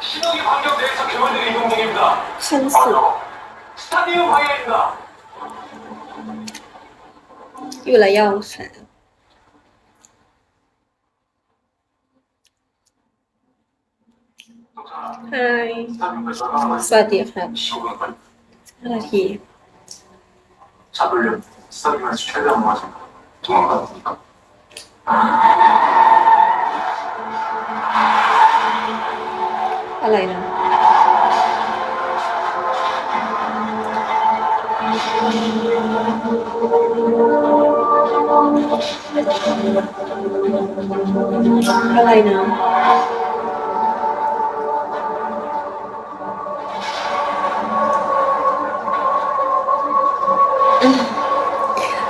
신호기 반경 내에서 괴물들이 이동 중입니다. ขั้นสุด 바로 스타디움 방향입니다. อยู่ระยองค่ะ ไฮ 스타디움에서 얼마나 สวัสดีครับ 15분 걸리 ห้านาที 잡으려 스타디움에서 최대한 모아서 도망가니까 อะไรนะอะไรนะ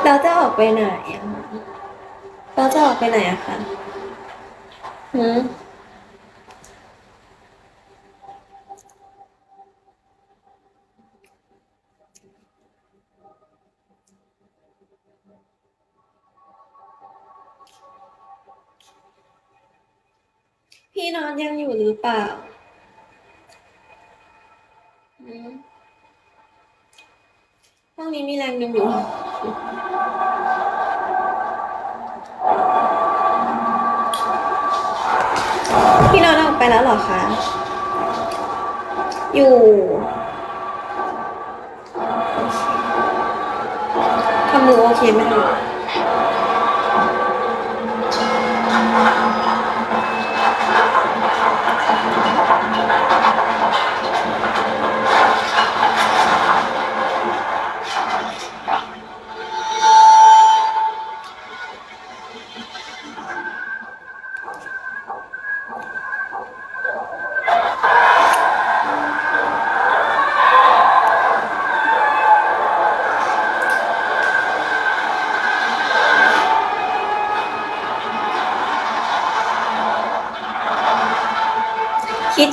เราจะออกไปไหนเราจะออกไปไหนอะคะหืม พี่นอนยังอยู่หรือเปล่าอืมห้องนี้มีแรงดึงอยู่พี่นอนออกไปแล้วหรอคะ อยู่โอเคทำมือโอเคไหมคะ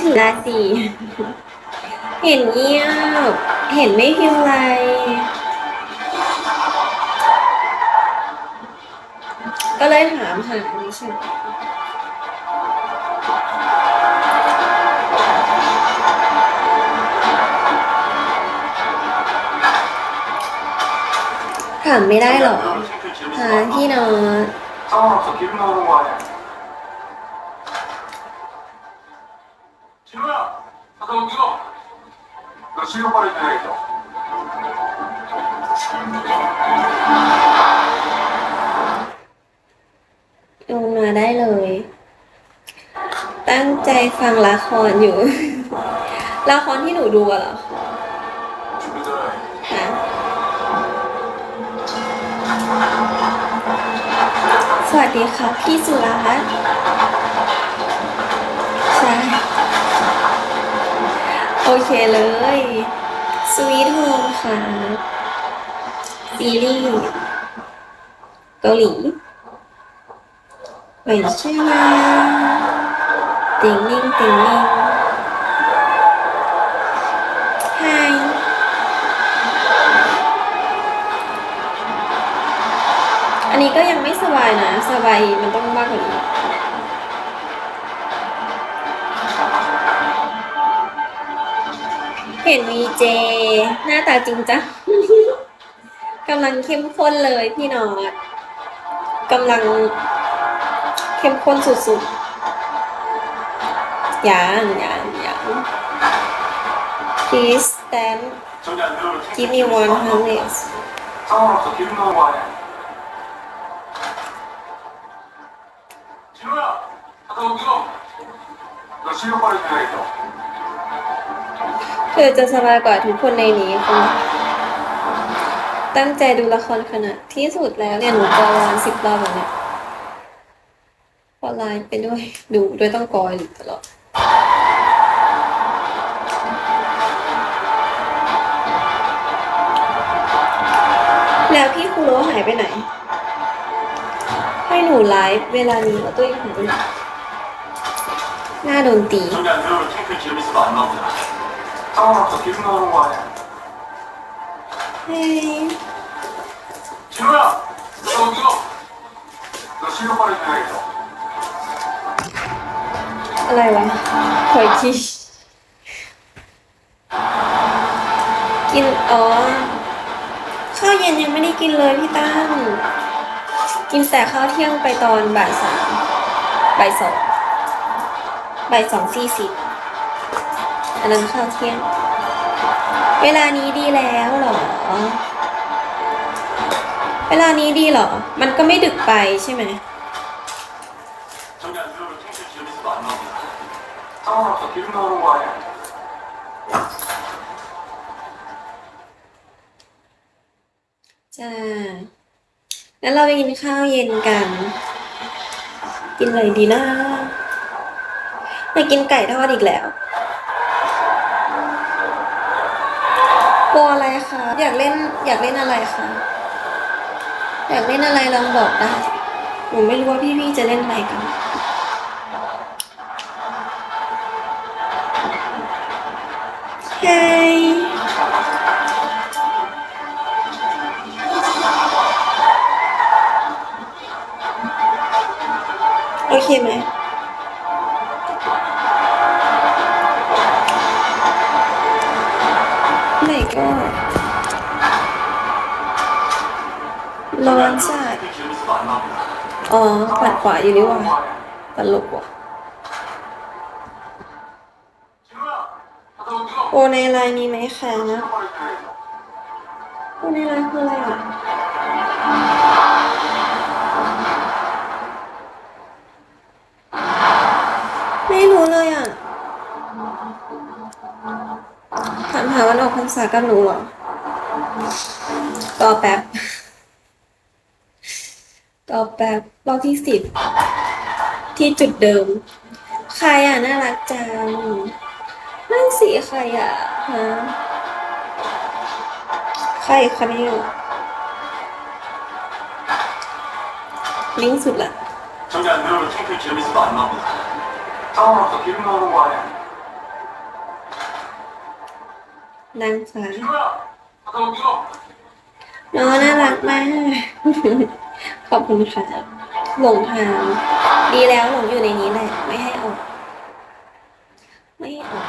ถือราศีเห็นเงี้ยเห็นไม่พิมพ์ไรก็เลยถามหาดิฉันถามไม่ได้หรอหาพี่นอนอ๋อสกิปโนวัน Presido por el derecho. ลงมาได้เลย ตั้งใจฟังละครอยู่ ละครที่หนูดูเหรอฮะสวัสดีค่ะพี่สุรัตน์ โอเคเลยสวีทโฮมค่ะซีรีส์เกาหลีไม่ใช่ยาติงนิ่งติงนิ่งไฮอันนี้ก็ยังไม่สบายนะ สบายมันต้องมากกว่านี้ เห็นวีเจ หน้าตาจริงจ้ะกำลังเข้มข้นเลยพี่นอดกำลังเข้มข้นสุดๆอย่างอย่างอย่าง please stand give me one hundred 吉野家に行かないと。 ธอจะสบายกว่าทุกคนในนี้คงตั้งใจดูละครขนาดที่สุดแล้วเนี่ยหนูกอวานสิบรอบแล้วเนี่ยพอไลน์ไปด้วยดูด้วยต้องกอยอยู่ตลอดแล้วพี่ครูโรหายไปไหน ให้หนูไลฟ์เวลานี้แล้วตัวเองหายไปไหนหน้าโดนตี 저기 안 들어오면 탱크 재밌어도 안 나오잖아 상관없어 기분 나오는 거 아니야 เฮ้ย 진호야 잠깐 옮기고 너 수영 빨리 줘야겠다 อะไรวะหอยคีกิน อ๋อ ข้าวเย็นยังไม่ได้กินเลยพี่ตั้งกินแต่ข้าวเที่ยงไปตอนบ่ายสามบ่ายสองบ่ายสองสี่สิบ อันนั้นข้าวเที่ยง เวลานี้ดีแล้วหรอ เวลานี้ดีหรอ มันก็ไม่ดึกไปใช่ไหมจ้าแล้วเราไปกินข้าวเย็นกัน กินอะไรดีนะอยกินไก่ทอดอีกแล้ว กลัวอะไรคะ อยากเล่นอยากเล่นอะไรคะ อยากเล่นอะไรลองบอกได้ หนูไม่รู้ว่าพี่ๆจะเล่นอะไรกันเฮ้ยโอเคไหม ร้อนใช่อ๋อปัดขวาอยู่นี่ว่าตลกว่ะโอในไลน์มีไหมคะโอในไลน์คืออะไรอะไม่รู้เลยอะ ถามหาวันออกพรรษากับหนูเหรอ ต่อแป๊บ ต่อแป๊บรอบที่สิบ ที่จุดเดิม ใครอ่ะ น่ารักจัง นั่นสิใครอ่ะ ฮะ ใครคะเนี่ยลิงก์สุดละ 저기 안 들어오면 평소에 재밌어도 안 나옵니다. 상황을 기름 넣는 거 아니야? นางฟ้า 진우야, 갔다 온 이거 น้องน่ารักมาก ขอบคุณค่ะ หลงทาง ดีแล้วหลงอยู่ในนี้แหละ ไม่ให้ออก ไม่ให้ออก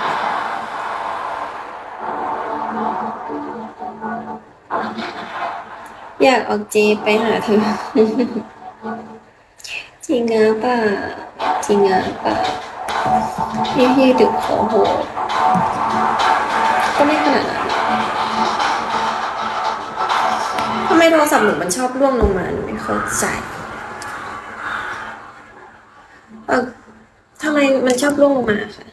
อยากออกเจไปหาเธอ จริงอะป่ะจริงอะป่ะพี่พี่ดึกขอโหก็ไม่ขนาดนั้นทำไมโทรศัพท์หนูมันชอบร่วงลงมาหนู เข้าใจเออทำไมมันชอบล่วงมาคะ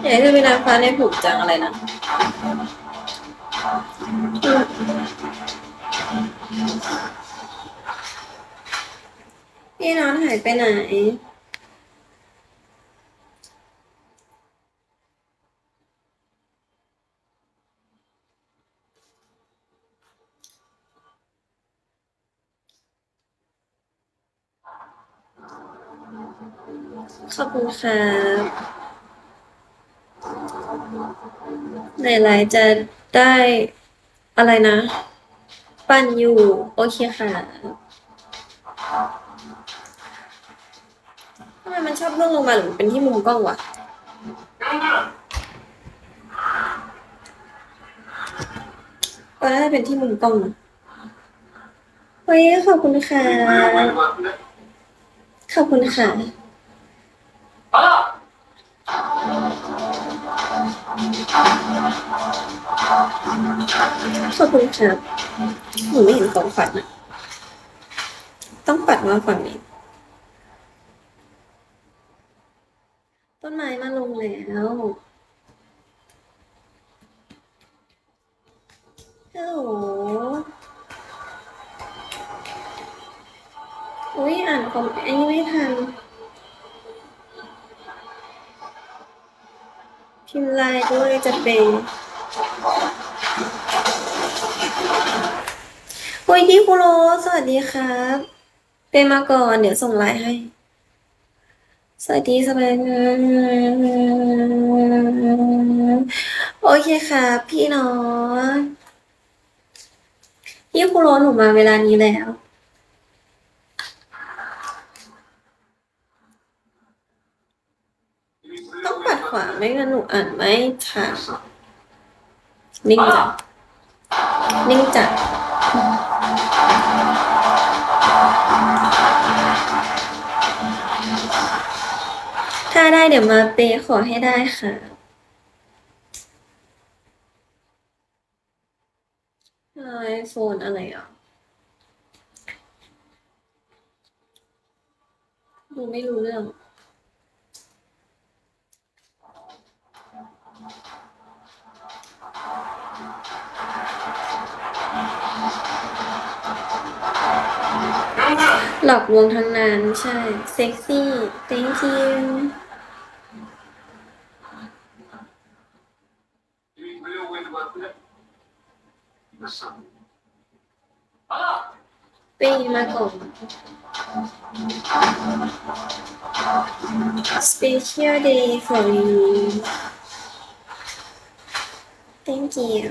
ไหนจะเป็นนาฟ้าในผูกจังอะไรนะพี่น้องหายไปไหน ขอบคุณครับหลายๆจะได้อะไรนะ ปั่นอยู่ โอเคค่ะทำไมมันชอบร่วงลงมาหรือเป็นที่มุมกล้องวะก็น่าจเป็นที่มุมกล้องเฮ้ยขอบคุณค่ะ ขอบคุณค่ะ ขอบคุณครับหนูไม่เห็นของขวัญอะต้องปัดมาฝั่งนี้ ต้นไม้มาลงแล้วฮัลโหลอุ้ยอ่านคอมอันนี้ไม่ทัน พิมพ์ไลน์ด้วยจะเป็น ยพี่คุโรสวัสดีครับเป็นมาก่อนเดี๋ยวส่งไลน์ให้ สวัสดีสบายโอเคค่ะ พี่น้องพี่คุโรหนูมาเวลานี้แล้วต้องปัดขวาไม่งั้นหนูอ่านไม่ทันนิ่งจัดนิ่งจัด ถ้าได้เดี๋ยวมาเปย์ขอให้ได้ค่ะ ไอโฟนอะไรอะ ดูไม่รู้เรื่อง หลอกลวงทั้งนั้นใช่ เซ็กซี่ thank you You Listen. Ah! ปีมาก่อน special day for you thank you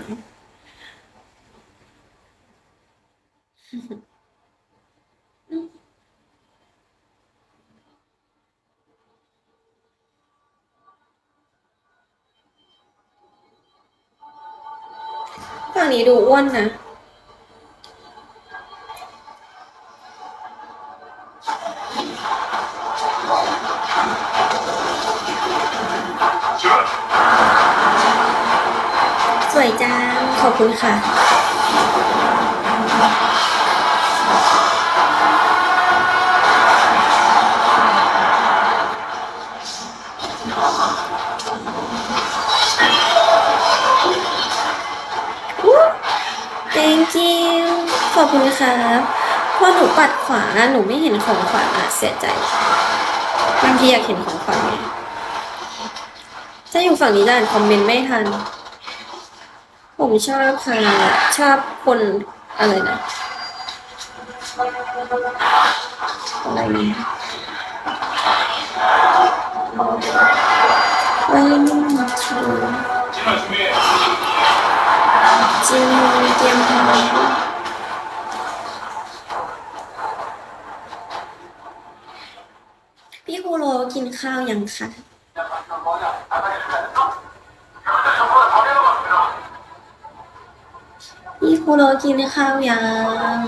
นี้ดูอ้วนนะ สวยจัง ขอบคุณค่ะ ขอบคุณครับพอหนูปัดขวาหนูไม่เห็นของขวาอะเสียใจบางทีอยากเห็นของขวาไงถ้าอยู่ฝั่งนี้จะอ่านคอมเมนต์ไม่ทัน ผมชอบค่ะชอบคนอะไรนะอะไรนะไว้นุ่มชู Too much meat. จิมเตรียมพร้อมพี่ฮูโรกิน ข้าวยังคะพี่คุโรกินข้าวยัง